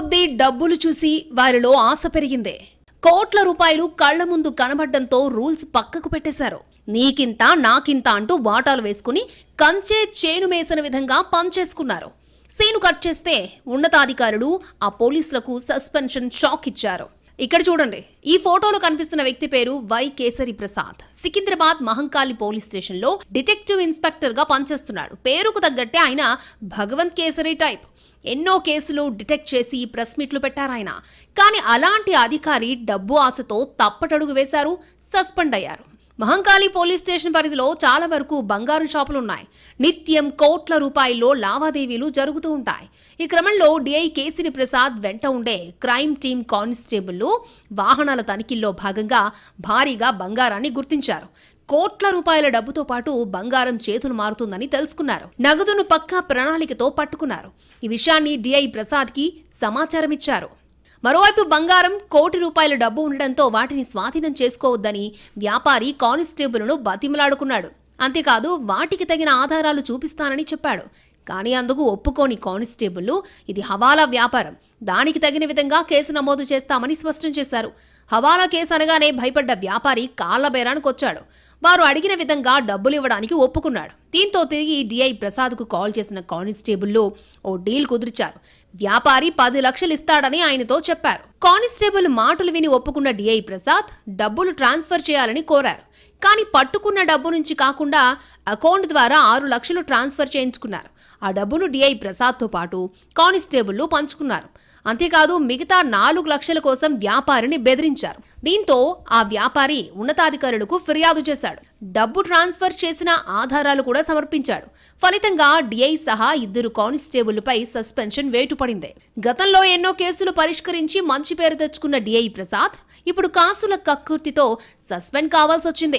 కొద్దీ డబ్బులు చూసి వారిలో ఆశ పెరిగిందే. కోట్ల రూపాయలు కళ్ళ ముందు కనబడ్డంతో రూల్స్ పక్కకు పెట్టేశారు. నీకింత నాకింత అంటూ వాటాలు వేసుకుని కంచే చేను మేసిన విధంగా పనిచేసుకున్నారు. సీను కట్ చేస్తే ఉన్నతాధికారులు ఆ పోలీసులకు సస్పెన్షన్ షాక్ ఇచ్చారు. ఇక్కడ చూడండి. ఈ ఫోటోలో కనిపిస్తున్న వ్యక్తి పేరు వై కేసరి ప్రసాద్. సికింద్రాబాద్ మహంకాళి పోలీస్ స్టేషన్లో డిటెక్టివ్ ఇన్స్పెక్టర్గా పనిచేస్తున్నాడు. పేరుకు తగ్గట్టే ఆయన భగవంత్ కేసరి టైప్. ఎన్నో కేసులు డిటెక్ట్ చేసి ప్రెస్ మీట్లు పెట్టారాయన కానీ అలాంటి అధికారి డబ్బు ఆశతో తప్పటడుగు వేశారు సస్పెండ్ అయ్యారు. మహంకాళి పోలీస్ స్టేషన్ పరిధిలో చాలా వరకు బంగారు షాపులున్నాయి. నిత్యం కోట్ల రూపాయల్లో లావాదేవీలు జరుగుతూ ఉంటాయి. ఈ క్రమంలో డిఐ కేసిరి ప్రసాద్ వెంట ఉండే క్రైమ్ టీమ్ కానిస్టేబుల్లు వాహనాల తనిఖీల్లో భాగంగా భారీగా బంగారాన్ని గుర్తించారు. కోట్ల రూపాయల డబ్బుతో పాటు బంగారం చేతులు మారుతుందని తెలుసుకున్నారు. నగదును పక్కా ప్రణాళికతో పట్టుకున్నారు. ఈ విషయాన్ని డిఐ ప్రసాద్కి సమాచారం ఇచ్చారు మరోవైపు బంగారం కోటి రూపాయల డబ్బు ఉండడంతో వాటిని స్వాధీనం చేసుకోవద్దని వ్యాపారి కానిస్టేబుల్ను బతిమలాడుకున్నాడు. అంతేకాదు వాటికి తగిన ఆధారాలు చూపిస్తానని చెప్పాడు. కానీ అందుకు ఒప్పుకోని కానిస్టేబుల్లు ఇది హవాలా వ్యాపారం. దానికి తగిన విధంగా కేసు నమోదు చేస్తామని స్పష్టం చేశారు. హవాలా కేసు అనగానే భయపడ్డ వ్యాపారి కాళ్ళ బేరానికి వచ్చాడు. వారు అడిగిన విధంగా డబ్బులు ఇవ్వడానికి ఒప్పుకున్నాడు. దీంతో తిరిగి డిఐ ప్రసాద్కు కాల్ చేసిన కానిస్టేబుల్లో ఓ డీల్ కుదిర్చారు. వ్యాపారి పది లక్షలు ఇస్తాడని ఆయనతో చెప్పారు. కానిస్టేబుల్ మాటలు విని ఒప్పుకున్న డిఐ ప్రసాద్ డబ్బులు ట్రాన్స్ఫర్ చేయాలని కోరారు. కానీ పట్టుకున్న డబ్బు నుంచి కాకుండా అకౌంట్ ద్వారా ఆరు లక్షలు ట్రాన్స్ఫర్ చేయించుకున్నారు. ఆ డబ్బును డిఐ ప్రసాద్తో పాటు కానిస్టేబుల్లు పంచుకున్నారు. అంతేకాదు మిగతా నాలుగు లక్షల కోసం వ్యాపారిని బెదిరించారు. దీంతో ఆ వ్యాపారి ఉన్నతాధికారులకు ఫిర్యాదు చేశాడు. డబ్బు ట్రాన్స్ఫర్ చేసిన ఆధారాలు కూడా సమర్పించాడు. ఫలితంగా డిఐ సహా ఇద్దరు కానిస్టేబుల్పై సస్పెన్షన్ వేటు పడింది గతంలో ఎన్నో కేసులు పరిష్కరించి మంచి పేరు తెచ్చుకున్న డిఐ ప్రసాద్ ఇప్పుడు కాసుల కక్కుర్తితో సస్పెండ్ కావాల్సి వచ్చింది